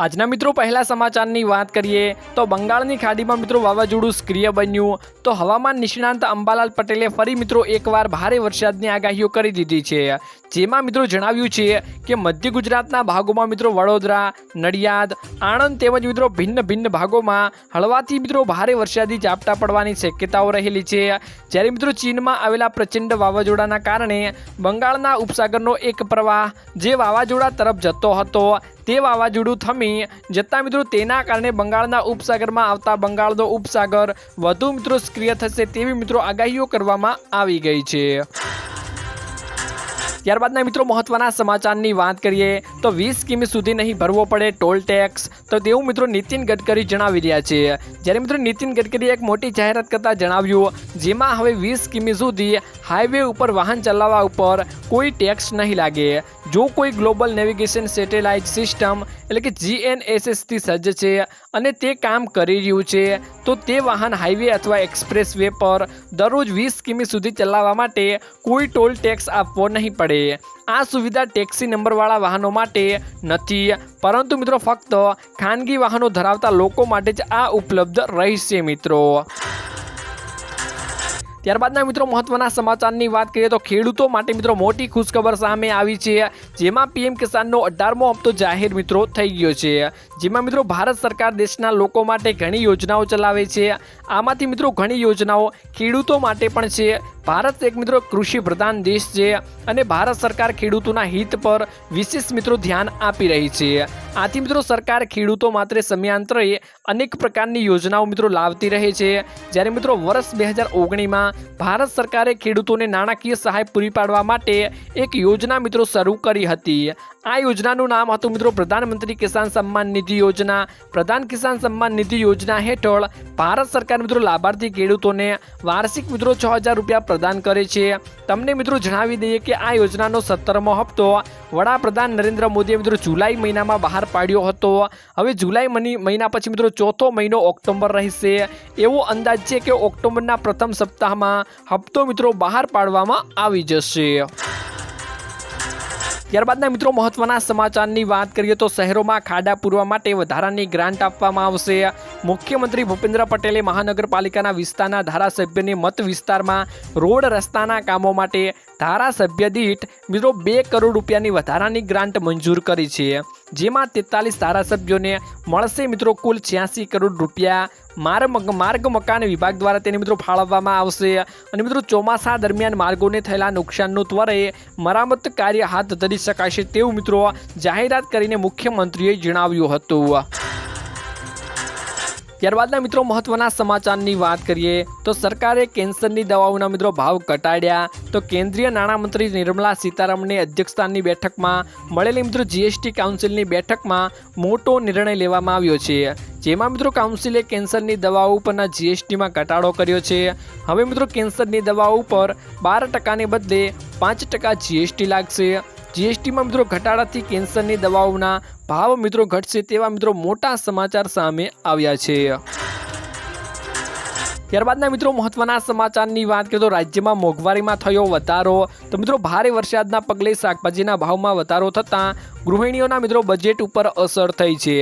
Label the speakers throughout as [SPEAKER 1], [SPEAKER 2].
[SPEAKER 1] આજના મિત્રો પહેલા સમાચારની વાત કરીએ તો બંગાળની ખાડીમાં મિત્રો વાવાઝોડું સક્રિય બન્યું. તો હવામાન નિષ્ણાંત અંબાલાલ પટેલે ફરી મિત્રો એકવાર ભારે વરસાદની આગાહીઓ કરી દીધી છે. જેમાં મિત્રો જણાવ્યું છે કે મધ્ય ગુજરાતના ભાગોમાં મિત્રો વડોદરા, નડિયાદ, આણંદ તેમજ મિત્રો ભિન્ન ભિન્ન ભાગોમાં હળવાથી મિત્રો ભારે વરસાદી ઝાપટા પડવાની શક્યતાઓ રહેલી છે. જ્યારે મિત્રો ચીનમાં આવેલા પ્રચંડ વાવાઝોડાના કારણે બંગાળના ઉપસાગરનો એક પ્રવાહ જે વાવાઝોડા તરફ જતો હતો તે વાવાઝોડું થમી જતાં મિત્રો તેના કારણે બંગાળના ઉપસાગરમાં આવતા બંગાળનો ઉપસાગર વધુ મિત્રો સક્રિય થશે તેવી મિત્રો આગાહીઓ કરવામાં આવી ગઈ છે. ત્યારબાદના મિત્રો મહત્વના સમાચારની વાત કરીએ તો વીસ કિમી સુધી નહીં ભરવો પડે ટોલ ટેક્સ. તો તેવું મિત્રો નીતિન ગડકરી જણાવી રહ્યા છે. જ્યારે મિત્રો નીતિન ગડકરીએ એક મોટી જાહેરાત કરતા જણાવ્યું, જેમાં હવે વીસ કિમી સુધી હાઈવે ઉપર વાહન ચલાવવા ઉપર કોઈ ટેક્સ નહીં લાગે. જો કોઈ ગ્લોબલ નેવિગેશન સેટેલાઇટ સિસ્ટમ એટલે કે જીએનએસએસથી સજ્જ છે અને તે કામ કરી રહ્યું છે, તો તે વાહન હાઈવે અથવા એક્સપ્રેસ વે પર દરરોજ વીસ કિમી સુધી ચલાવવા માટે કોઈ ટોલ ટેક્સ આપવો નહીં પડે. આ સુવિધા ટેક્સી નંબરવાળા વાહનો માટે નથી, પરંતુ મિત્રો ફક્ત ખાનગી વાહનો ધરાવતા લોકો માટે જ આ ઉપલબ્ધ રહેશે મિત્રો. ત્યારબાદના મિત્રો મહત્વના સમાચારની વાત કરીએ તો ખેડૂતો માટે મિત્રો મોટી ખુશખબર સામે આવી છે. જેમાં પીએમ કિસાનનો અઢારમો હપ્તો જાહેર મિત્રો થઈ ગયો છે. જેમાં મિત્રો ભારત સરકાર દેશના લોકો માટે ઘણી યોજનાઓ ચલાવે છે. આમાંથી મિત્રો ઘણી યોજનાઓ ખેડૂતો માટે પણ છે. ભારત એક મિત્રો કૃષિ પ્રધાન દેશ છે અને ભારત સરકાર ખેડૂતોના હિત પર વિશેષ મિત્રો ધ્યાન આપી રહી છે. આથી મિત્રો સરકાર ખેડૂતો માત્ર સમયાંતરે અનેક પ્રકારની યોજનાઓ મિત્રો લાવતી રહે છે. જ્યારે મિત્રો વર્ષ બે હજાર ઓગણીમાં ભારત સરકારે ખેડૂતોને નાણાકીય સહાય પૂરી પાડવા માટે એક યોજના મિત્રો શરૂ કરી હતી. આ યોજનાનું નામ હતું મિત્રો પ્રધાનમંત્રી કિસાન સન્માન નિધિ યોજના. પ્રધાન કિસાન સન્માન નિધિ યોજના હેઠળ ભારત સરકાર મિત્રો લાભાર્થી ખેડૂતોને વાર્ષિક મિત્રો છ હજાર રૂપિયા પ્રદાન કરે છે. તમને મિત્રો જણાવી દઈએ કે આ યોજનાનો સત્તરમો હપ્તો વડાપ્રધાન નરેન્દ્ર મોદીએ મિત્રો જુલાઈ મહિનામાં બહાર પાડ્યો હતો. હવે જુલાઈ મહિના પછી મિત્રો ચોથો મહિનો ઓક્ટોબર રહેશે. એવો અંદાજ છે કે ઓક્ટોબરના પ્રથમ સપ્તાહમાં હપ્તો મિત્રો બહાર પાડવામાં આવી જશે. ત્યારબાદના મિત્રો મહત્વના સમાચારની વાત કરીએ તો શહેરોમાં ખાડા પૂરવા માટે વધારાની ગ્રાન્ટ આપવામાં આવશે. મુખ્યમંત્રી ભૂપેન્દ્ર પટેલે મહાનગરપાલિકાના વિસ્તારના ધારાસભ્યની મત વિસ્તારમાં રોડ રસ્તાના કામો માટે ધારાસભ્ય દીઠ મિત્રો બે કરોડ રૂપિયાની વધારાની ગ્રાન્ટ મંજૂર કરી છે. જેમાં તેતાલીસ ધારાસભ્યોને મળશે મિત્રો કુલ છ્યાસી કરોડ રૂપિયા. માર્ગ માર્ગ મકાન વિભાગ દ્વારા તેને મિત્રો ફાળવવામાં આવશે. અને મિત્રો ચોમાસા દરમિયાન માર્ગોને થયેલા નુકસાનનું ત્વરે મરામત કાર્ય હાથ ધરી શકાશે તેવું મિત્રો જાહેરાત કરીને મુખ્યમંત્રીએ જણાવ્યું હતું. ત્યારબાદના મિત્રો મહત્વના સમાચારની વાત કરીએ, તો સરકારે કેન્સરની દવાઓના મિત્રો ભાવ ઘટાડ્યા, તો કેન્દ્રીય નાણામંત્રી નિર્મલા સીતારામનની અધ્યક્ષતાની બેઠકમાં મળેલી મિત્રો જીએસટી કાઉન્સિલની બેઠકમાં મોટો નિર્ણય લેવામાં આવ્યો છે. જેમાં મિત્રો કાઉન્સિલે કેન્સરની દવાઓ ઉપરના જીએસટીમાં ઘટાડો કર્યો છે. હવે મિત્રો કેન્સરની દવાઓ ઉપર બાર ટકાને બદલે પાંચ ટકા જીએસટી લાગશે. જીએસટીમાં મિત્રો ઘટાડાથી કેન્સરની દવાઓના ભાવ મિત્રો ઘટશે તેવા મિત્રો મોટા સમાચાર સામે આવ્યા છે. ત્યારબાદના મિત્રો મહત્વના સમાચારની વાત કરીએ તો રાજ્યમાં મોંઘવારીમાં થયો વધારો. તો મિત્રો ભારે વરસાદના પગલે શાકભાજીના ભાવમાં વધારો થતાં ગૃહિણીઓના મિત્રો બજેટ ઉપર અસર થઈ છે.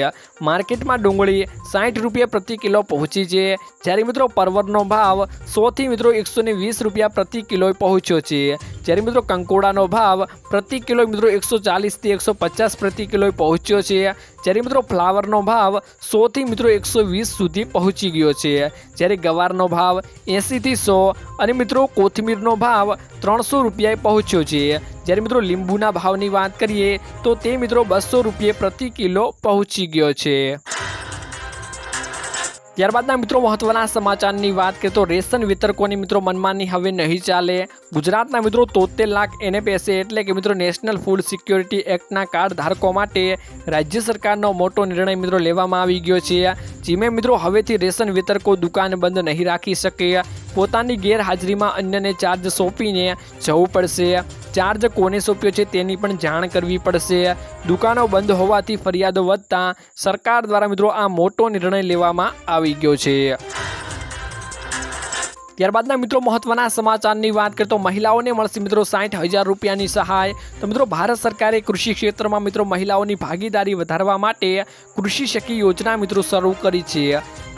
[SPEAKER 1] માર્કેટમાં ડુંગળી સાઠ રૂપિયા પ્રતિ કિલો પહોંચી છે. જ્યારે મિત્રો પરવરનો ભાવ સોથી મિત્રો એકસો વીસ રૂપિયા પ્રતિ કિલો પહોંચ્યો છે. જ્યારે મિત્રો કંકોડાનો ભાવ પ્રતિ કિલો મિત્રો એકસો ચાલીસથી એકસો પચાસ પ્રતિ કિલો પહોંચ્યો છે. જ્યારે મિત્રો ફ્લાવરનો ભાવ સોથી મિત્રો એકસો વીસ સુધી પહોંચી ગયો છે. જ્યારે ગવારનો ભાવ એંસીથી સો અને મિત્રો કોથમીરનો ભાવ ત્રણસો રૂપિયાએ પહોંચ્યો છે. જ્યારે મિત્રો લીંબુના ભાવની વાત કરીએ તો તે મિત્રો બસો રૂપિયે પ્રતિ કિલો પહોંચી ગયો છે. ત્યારબાદના મિત્રો મહત્વના સમાચારની વાત કરીએ તો રેશન વિતરકોની મિત્રો મનમાની હવે નહીં ચાલે. ગુજરાતના મિત્રો તોતેર લાખ એનએપીએસએ એટલે કે મિત્રો નેશનલ ફૂડ સિક્યોરિટી એક્ટના કાર્ડ ધારકો માટે રાજ્ય સરકારનો મોટો નિર્ણય મિત્રો લેવામાં આવી ગયો છે. જેમાં મિત્રો હવેથી રેશન વિતરકો દુકાન બંધ નહીં રાખી શકે. પોતાની ગેરહાજરીમાં અન્યને ચાર્જ સોંપીને જવું પડશે. ચાર્જ કોને સોંપ્યો છે તેની પણ જાણ કરવી પડશે. દુકાનો બંધ હોવાથી ફરિયાદો વધતા સરકાર દ્વારા મિત્રો આ મોટો નિર્ણય લેવામાં આવી ગયો છે. ત્યારબાદના મિત્રો મહત્વના સમાચારની વાત કરીએ તો મહિલાઓને મળશે મિત્રો સાઠ હજાર રૂપિયાની સહાય. તો મિત્રો ભારત સરકારે કૃષિ ક્ષેત્રમાં મિત્રો મહિલાઓની ભાગીદારી વધારવા માટે કૃષિ શકી યોજના મિત્રો શરૂ કરી છે.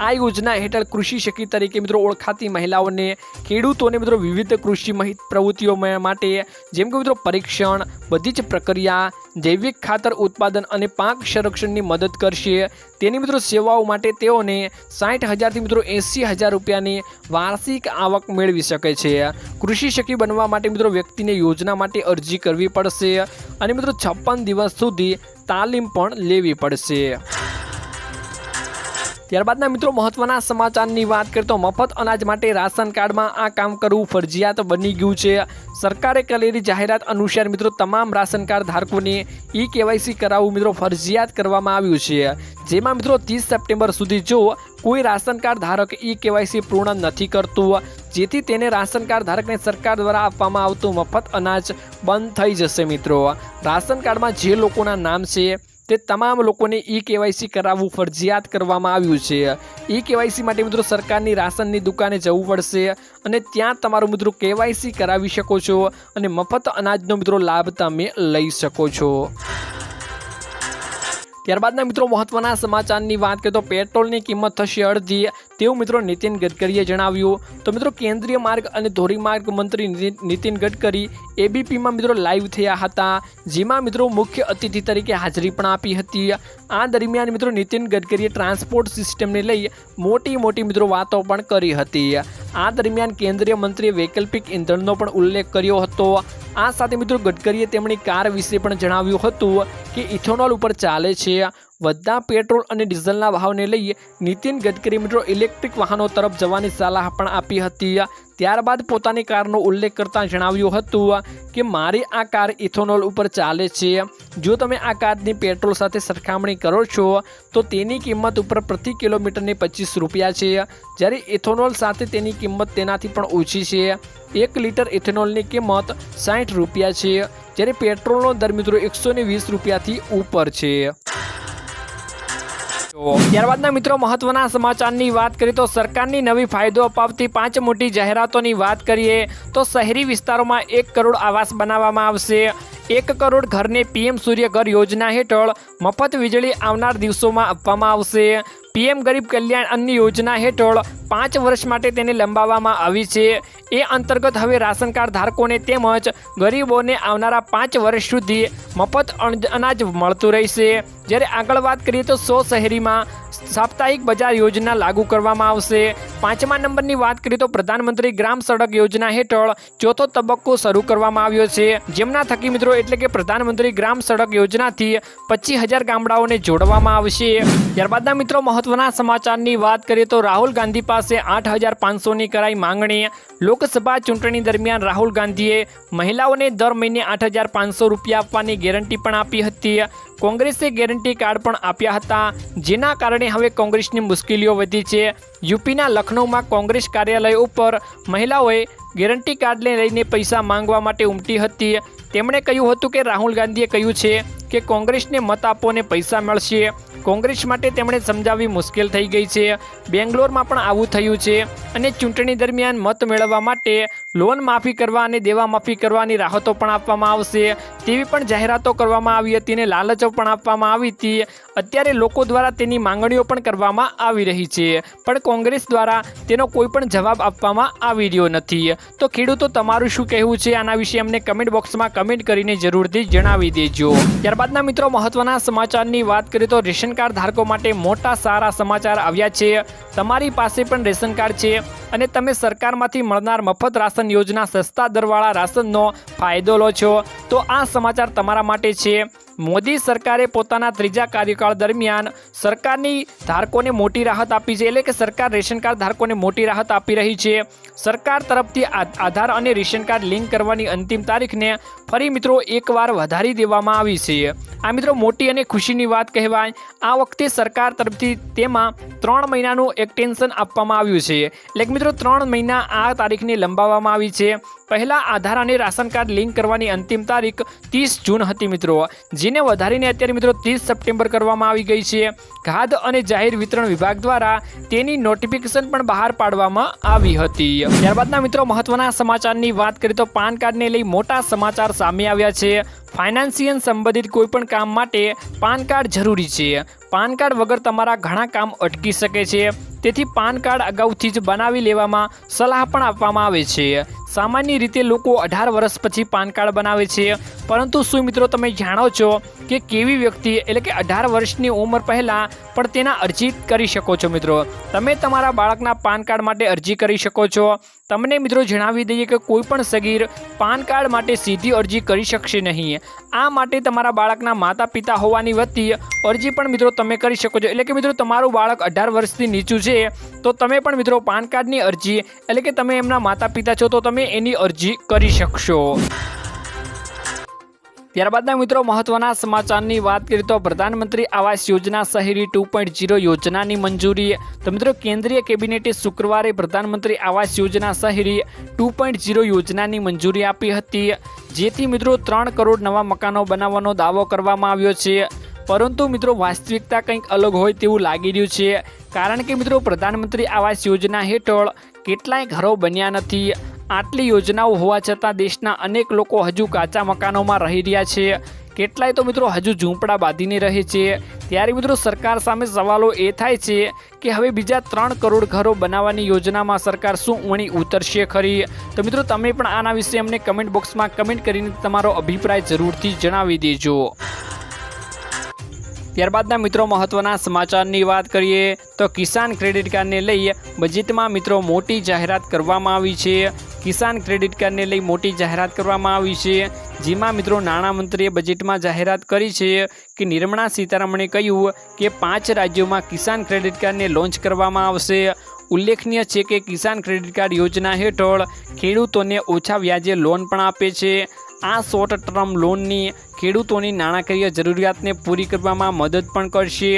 [SPEAKER 1] આ યોજના હેઠળ કૃષિ શકી તરીકે મિત્રો ઓળખાતી મહિલાઓને ખેડૂતોને મિત્રો વિવિધ કૃષિ પ્રવૃત્તિઓ માટે જેમ કે મિત્રો પરીક્ષણ, બધી જ પ્રક્રિયા, જૈવિક ખાતર ઉત્પાદન અને પાક સંરક્ષણની મદદ કરશે. તેની મિત્રો સેવાઓ માટે તેઓને સાઠ હજારથી મિત્રો એંસી હજાર રૂપિયાની વાર્ષિક આવક મેળવી શકે છે. કૃષિ શકી બનવા માટે મિત્રો વ્યક્તિને યોજના માટે અરજી કરવી પડશે અને મિત્રો છપ્પન દિવસ સુધી તાલીમ પણ લેવી પડશે. ત્યારબાદના મિત્રો મહત્વના સમાચારની વાત કરીએ તો મફત અનાજ માટે રાશન કાર્ડમાં આ કામ કરવું ફરજિયાત બની ગયું છે. સરકારે કરેલી જાહેરાત અનુસાર મિત્રો તમામ રાશન કાર્ડ ધારકોને ઈ કેવાયસી કરાવવું મિત્રો ફરજિયાત કરવામાં આવ્યું છે. જેમાં મિત્રો ત્રીસ સપ્ટેમ્બર સુધી જો કોઈ રાશન કાર્ડ ધારક ઈ કેવાયસી પૂર્ણ નથી કરતું. જેથી તેને રાશન કાર્ડ ધારકને સરકાર દ્વારા આપવામાં આવતું મફત અનાજ બંધ થઈ જશે મિત્રો. રાશન કાર્ડમાં જે લોકોના નામ છે, તે તમામ લોકોને ઈ કેવાયસી કરાવવું ફરજિયાત કરવામાં આવ્યું છે. ઈ કેવાયસી માટે મિત્રો સરકારની રાશનની દુકાને જવું પડશે અને ત્યાં તમારું મિત્રો કેવાયસી કરાવી શકો છો અને મફત અનાજનો મિત્રો લાભ તમે લઈ શકો છો. ત્યારબાદના મિત્રો મહત્વના સમાચારની વાત કરીએ તો પેટ્રોલની કિંમત થશે અડધી તેવું મિત્રો નીતિન ગડકરીએ જણાવ્યું. તો મિત્રો કેન્દ્રીય માર્ગ અને ધોરીમાર્ગ મંત્રી નીતિન ગડકરી એબીપીમાં મિત્રો લાઈવ થયા હતા, જેમાં મિત્રો મુખ્ય અતિથિ તરીકે હાજરી પણ આપી હતી. આ દરમિયાન મિત્રો નીતિન ગડકરીએ ટ્રાન્સપોર્ટ સિસ્ટમને લઈ મોટી મોટી મિત્રો વાતો પણ કરી હતી. આ દરમિયાન કેન્દ્રીય મંત્રીએ વૈકલ્પિક ઇંધણનો પણ ઉલ્લેખ કર્યો હતો. આ સાથે મિત્રો ગડકરીએ તેમની કાર વિશે પણ જણાવ્યું હતું કે ઇથોનોલ ઉપર ચાલે છે. વધતા પેટ્રોલ અને ડીઝલના ભાવને લઈએ, નીતિન ગડકરી મિત્રો ઇલેક્ટ્રિક વાહનો તરફ જવાની સલાહ પણ આપી હતી. ત્યારબાદ પોતાની કારનો ઉલ્લેખ કરતાં જણાવ્યું હતું કે, મારી આ કાર ઇથોનોલ ઉપર ચાલે છે. જો તમે આ કારની પેટ્રોલ સાથે સરખામણી કરો છો, તો તેની કિંમત ઉપર પ્રતિ કિલોમીટરની પચીસ રૂપિયા છે. જ્યારે ઇથોનોલ સાથે તેની કિંમત તેનાથી પણ ઓછી છે. એક લીટર ઇથેનોલની કિંમત સાઠ રૂપિયા છે. જ્યારે પેટ્રોલનો દર મિત્રો એકસો વીસ રૂપિયાથી ઉપર છે. ત્યારબાદના મિત્રો મહત્વના સમાચારની વાત કરીએ તો સરકારની નવી ફાયદો અપાવતી પાંચ મોટી જાહેરાતોની વાત કરીએ તો શહેરી વિસ્તારોમાં એક કરોડ આવાસ બનાવવામાં આવશે. એક કરોડ ઘરને પીએમ સૂર્ય ઘર યોજના હેઠળ મફત વીજળી આવનાર દિવસોમાં આપવામાં આવશે. પીએમ ગરીબ કલ્યાણ અન્ન યોજના હેઠળ પાંચ વર્ષ માટે તેને લંબાવવામાં આવી છે. એ અંતર્ગત હવે રાશન કાર્ડ ધારકોને તેમજ ગરીબોને આવનારા પાંચ વર્ષ સુધી મફત અનાજ મળતું રહેશે. જ્યારે આગળ વાત કરીએ તો સો શહેરીમાં સાપ્તાહિક બજાર યોજના લાગુ કરવામાં આવશે. પાંચમા નંબરની વાત કરીએ તો પ્રધાનમંત્રી ગ્રામ સડક યોજના હેઠળ ચોથો તબક્કો શરૂ કરવામાં આવ્યો છે. જેમના થકી મિત્રો એટલે કે પ્રધાનમંત્રી ગ્રામ સડક યોજનાથી પચીસ હજાર ગામડાઓને જોડવામાં આવશે. ત્યારબાદના મિત્રો મહત્વના સમાચારની વાત કરીએ તો રાહુલ ગાંધી પાસે આઠ હજાર પાંચસોની કરાઈ માંગણી. લોકસભા ચૂંટણી દરમિયાન રાહુલ ગાંધીએ મહિલાઓને દર મહિને આઠ હજાર પાંચસો રૂપિયા આપવાની ગેરંટી પણ આપી હતી. કોંગ્રેસે ગેરંટી કાર્ડ પણ આપ્યા હતા. જેના કારણે હવે કોંગ્રેસની મુશ્કેલીઓ વધી છે. યુપીના લખનૌમાં કોંગ્રેસ કાર્યાલય ઉપર મહિલાઓએ ગેરંટી કાર્ડને લઈને પૈસા માંગવા માટે ઉમટી હતી. તેમણે કહ્યું હતું કે રાહુલ ગાંધીએ કહ્યું છે કે કોંગ્રેસને મત આપો અને પૈસા મળશે. કોંગ્રેસ માટે તેમણે સમજાવવી મુશ્કેલ થઈ ગઈ છે. બેંગ્લોરમાં પણ આવું થયું છે. અને ચૂંટણી દરમિયાન મત મેળવવા માટે લોન માફી કરવા અને દેવા માફી કરવાની રાહતો પણ આપવામાં આવશે. તેવી પણ જાહેરાતો કરવામાં આવી હતી અને લાલચો પણ આપવામાં આવી હતી. અત્યારે લોકો દ્વારા તેની માંગણીઓ પણ કરવામાં આવી રહી છે. પણ કોંગ્રેસ દ્વારા તેનો કોઈ પણ જવાબ આપવામાં આવી રહ્યો નથી. તો ખેડૂતો, તમારું શું કહેવું છે? આના વિશે અમને કમેન્ટ બોક્સમાં કમેન્ટ કરીને જરૂરથી જણાવી દેજો. ત્યારબાદના મિત્રો મહત્વના સમાચારની વાત કરીએ તો રેશન કાર્ડ ધારકો માટે મોટા સારા સમાચાર આવ્યા છે. તમારી પાસે પણ રેશન કાર્ડ છે અને તમે સરકારમાંથી મળનાર મફત રાશન યોજના સસ્તા દરવાળા રાશનનો ફાયદો લો છો. તો આ સમાચાર તમારા માટે છે. મોદી સરકારે પોતાના ત્રીજા કાર્યકાળ દરમિયાન સરકારની ધારકોને મોટી રાહત આપી છે. એટલે કે સરકાર રેશન કાર્ડ ધારકોને મોટી રાહત આપી રહી છે. સરકાર તરફથી આધાર અને રેશન કાર્ડ લિંક કરવાની અંતિમ તારીખને ફરી મિત્રો એકવાર વધારી દેવામાં આવી છે. આ મિત્રો મોટી અને ખુશીની વાત કહેવાય. આ વખતે સરકાર તરફથી તેમાં ત્રણ મહિનાનું એક્ટેન્શન આપવામાં આવ્યું છે. એટલે મિત્રો ત્રણ મહિના આ તારીખને લંબાવવામાં આવી છે. પહેલાં આધાર અને રાશન કાર્ડ લિંક કરવાની અંતિમ તારીખ ત્રીસ જૂન હતી મિત્રો. જેને વધારીને અત્યારે મિત્રો ત્રીસ સપ્ટેમ્બર કરવામાં આવી ગઈ છે. ખાદ અને જાહેર વિતરણ વિભાગ દ્વારા તેની નોટિફિકેશન પણ બહાર પાડવામાં આવી હતી. ત્યારબાદના મિત્રો મહત્વના સમાચારની વાત કરીએ તો પાન કાર્ડને લઈ મોટા સમાચાર સામે આવ્યા છે. ફાઇનાન્સિયલ સંબંધિત કોઈપણ કામ માટે પાન કાર્ડ જરૂરી છે. પાન કાર્ડ વગર તમારા ઘણા કામ અટકી શકે છે. તેથી પાન કાર્ડ અગાઉથી જ બનાવી લેવામાં સલાહ પણ આપવામાં આવે છે. સામાન્ય રીતે લોકો અઢાર વર્ષ પછી પાન કાર્ડ બનાવે છે. પરંતુ શું મિત્રો તમે જાણો છો કે કેવી વ્યક્તિ એટલે કે અઢાર વર્ષની ઉંમર પહેલાં પણ તેના અરજી કરી શકો છો મિત્રો? તમે તમારા બાળકના પાન કાર્ડ માટે અરજી કરી શકો છો. તમને મિત્રો જણાવી દઈએ કે કોઈ પણ સગીર પાન કાર્ડ માટે સીધી અરજી કરી શકશે નહીં. આ માટે તમારા બાળકના માતા પિતા હોવાની વતી અરજી પણ મિત્રો તમે કરી શકો છો. એટલે કે મિત્રો તમારું બાળક અઢાર વર્ષથી નીચું છે, તો તમે પણ મિત્રો પાન કાર્ડની અરજી એટલે કે તમે એમના માતા પિતા છો, તો તમે એની અરજી કરી શકશો. ત્યારબાદના મિત્રો મહત્વના સમાચારની વાત કરીએ તો પ્રધાનમંત્રી આવાસ યોજના શહેરી ટુ પોઈન્ટ ઝીરો યોજનાની મંજૂરી. તો મિત્રો કેન્દ્રીય કેબિનેટે શુક્રવારે પ્રધાનમંત્રી આવાસ યોજના શહેરી ટુ પોઈન્ટ ઝીરો યોજનાની મંજૂરી આપી હતી. જેથી મિત્રો ત્રણ કરોડ નવા મકાનો બનાવવાનો દાવો કરવામાં આવ્યો છે. પરંતુ મિત્રો વાસ્તવિકતા કંઈક અલગ હોય તેવું લાગી રહ્યું છે. કારણ કે મિત્રો પ્રધાનમંત્રી આવાસ યોજના હેઠળ કેટલાય ઘરો બન્યા નથી. આટલી યોજનાઓ હોવા છતાં દેશના અનેક લોકો હજુ કાચા મકાનોમાં રહી રહ્યા છે. કેટલાય તો મિત્રો હજુ ઝૂંપડા બાંધીને રહે છે. ત્યારે મિત્રો સરકાર સામે સવાલો એ થાય છે કે હવે બીજા ત્રણ કરોડ ઘરો બનાવવાની યોજનામાં સરકાર શું ઊણી ઉતરશે ખરી? તો મિત્રો તમે પણ આના વિશે અમને કમેન્ટ બોક્સમાં કમેન્ટ કરીને તમારો અભિપ્રાય જરૂરથી જણાવી દેજો. ત્યારબાદના મિત્રો મહત્વના સમાચારની વાત કરીએ તો કિસાન ક્રેડિટ કાર્ડને લઈ બજેટમાં મિત્રો મોટી જાહેરાત કરવામાં આવી છે. કિસાન ક્રેડિટ કાર્ડને લઈ મોટી જાહેરાત કરવામાં આવી છે. જેમાં મિત્રો નાણામંત્રીએ બજેટમાં જાહેરાત કરી છે કે નિર્મળા સીતારમણે કહ્યું કે પાંચ રાજ્યોમાં કિસાન ક્રેડિટ કાર્ડને લોન્ચ કરવામાં આવશે. ઉલ્લેખનીય છે કે કિસાન ક્રેડિટ કાર્ડ યોજના હેઠળ ખેડૂતોને ઓછા વ્યાજે લોન પણ આપે છે. આ શોર્ટ ટર્મ લોનની ખેડૂતોની નાણાકીય જરૂરિયાતને પૂરી કરવામાં મદદ પણ કરશે.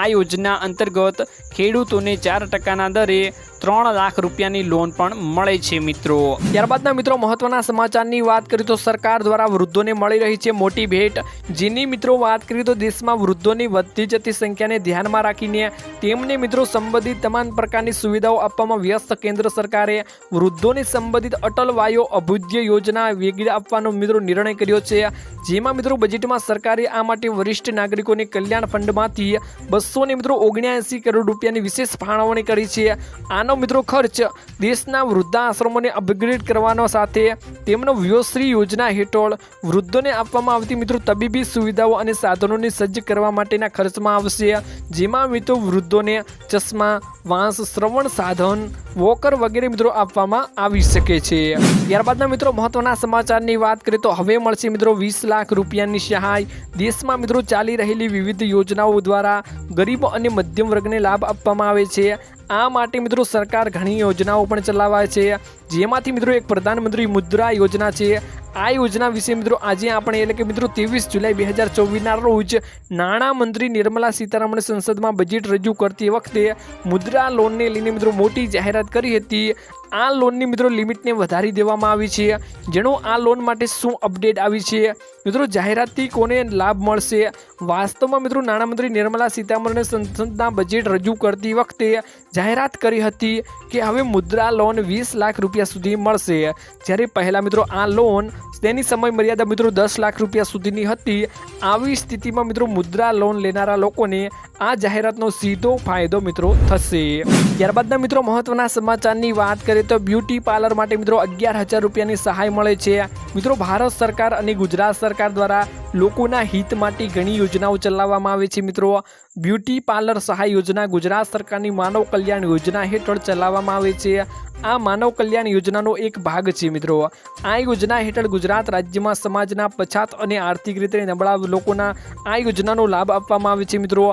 [SPEAKER 1] આ યોજના અંતર્ગત ખેડૂતોને ચાર ટકાના દરે ત્રણ લાખ રૂપિયાની લોન પણ મળે છે મિત્રો. ત્યારબાદના મિત્રો મહત્વના સમાચારની વાત કરીએ તો સરકાર દ્વારા વૃદ્ધોને મળી રહી છે મોટી ભેટ. જેની મિત્રો વાત કરીએ તો દેશમાં વૃદ્ધોની વધતી જતી સંખ્યાને ધ્યાનમાં રાખીને તેમને મિત્રો સંબંધિત તમામ પ્રકારની સુવિધાઓ આપવામાં વ્યસ્ત કેન્દ્ર સરકારે વૃદ્ધોને સંબંધિત અટલ વાયો અભુજ્ય યોજના વેગી આપવાનો મિત્રો નિર્ણય કર્યો છે. જેમાં મિત્રો બજેટમાં સરકારે આ માટે વરિષ્ઠ નાગરિકોની કલ્યાણ ફંડમાંથી બસો મિત્રો ઓગણ્યાએંસી કરોડ રૂપિયાની વિશેષ ફાળવણી કરી છે. આનો મિત્રો ખર્ચ દેશના વૃદ્ધાશ્રમોને અપગ્રેડ કરવાનો સાથે તેમનો વ્યોશ્રી યોજના હેઠળ વૃદ્ધોને આપવામાં આવતી મિત્રો તબીબી સુવિધાઓ અને સાધનોને સજ્જ કરવા માટેના ખર્ચમાં આવશે. જેમાં મિત્રો વૃદ્ધોને ચશ્મા, વાંસ, શ્રવણ સાધન, વોકર વગેરે મિત્રો આપવામાં આવી શકે છે. ત્યારબાદના મિત્રો મહત્વના સમાચારની વાત કરીએ તો હવે મળશે મિત્રો વીસ લાખ રૂપિયાની સહાય. દેશમાં મિત્રો ચાલી રહેલી વિવિધ યોજનાઓ દ્વારા ગરીબ અને મધ્યમ વર્ગને લાભ આપવામાં આવે છે. આ માટે મિત્રો સરકાર ઘણી યોજનાઓ પણ ચલાવે છે. જેમાંથી મિત્રો એક પ્રધાનમંત્રી મુદ્રા યોજના છે. આ યોજના વિશે મિત્રો આજે આપણે એટલે કે મિત્રો ત્રેવીસ જુલાઈ બે હજાર ચોવીસના રોજ નાણામંત્રી નિર્મલા સીતારમણે સંસદમાં બજેટ રજૂ કરતી વખતે મુદ્રા લોનને લઈને મિત્રો મોટી જાહેરાત કરી હતી. આ લોનની મિત્રો લિમિટને વધારી દેવામાં આવી છે. જેનો આ લોન માટે શું અપડેટ આવી છે? મિત્રો, જાહેરાતથી કોને લાભ મળશે? વાસ્તવમાં મિત્રો, નાણામંત્રી નિર્મલા સીતારમણે સંસદના બજેટ રજૂ કરતી વખતે જાહેરાત કરી હતી કે હવે મુદ્રા લોન વીસ લાખ રૂપિયા સુધી મળશે. જ્યારે પહેલાં મિત્રો, આ લોન તેની સમય મર્યાદા મિત્રો દસ લાખ રૂપિયા સુધીની હતી. આવી સ્થિતિમાં મિત્રો, મુદ્રા લોન લેનારા લોકોને આ જાહેરાતનો સીધો ફાયદો મિત્રો થશે. ત્યારબાદના મિત્રો, મહત્વના સમાચારની વાત કરીએ તો બ્યુટી પાર્લર માટે મિત્રો અગિયાર હજાર રૂપિયાની સહાય મળે છે. મિત્રો, ભારત સરકાર અને ગુજરાત સરકાર દ્વારા લોકોના હિત માટે ઘણી યોજનાઓ ચલાવવામાં આવે છે. મિત્રો, બ્યુટી પાર્લર સહાય યોજના ગુજરાત સરકારની માનવ કલ્યાણ યોજના હેઠળ ચલાવવામાં આવે છે. આ માનવ કલ્યાણ યોજનાનો એક ભાગ છે મિત્રો. આ યોજના હેઠળ ગુજરાત રાજ્યમાં સમાજના પછાત અને આર્થિક રીતે નબળા લોકોના આ યોજનાનો લાભ આપવામાં આવે છે મિત્રો.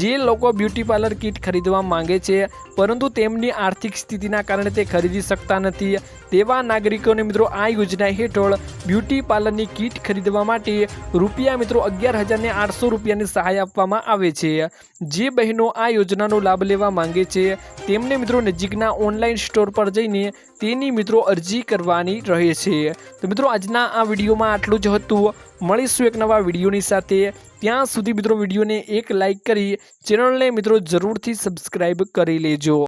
[SPEAKER 1] જે લોકો બ્યુટી પાર્લર કિટ ખરીદવા માંગે છે, પરંતુ તેમની આર્થિક સ્થિતિના કારણે તે ખરીદી શકતા નથી. તેવા નાગરિકોને મિત્રો, આ યોજના હેઠળ બ્યુટી પાર્લરની કીટ ખરીદવા માટે રૂપિયા મિત્રો અગિયાર હજારને આઠસો રૂપિયાની સહાય આપવામાં આવે છે. જે બહેનો આ યોજનાનો લાભ લેવા માંગે છે, તેમને મિત્રો નજીકના ઓનલાઈન સ્ટોર પર જઈને તેની મિત્રો અરજી કરવાની રહે છે. તો મિત્રો, આજના આ વિડીયોમાં આટલું જ હતું. મળીશું એક નવા વિડીયોની સાથે. ત્યાં સુધી મિત્રો વિડીયોને એક લાઈક કરી ચેનલને મિત્રો જરૂરથી સબસ્ક્રાઈબ કરી લેજો.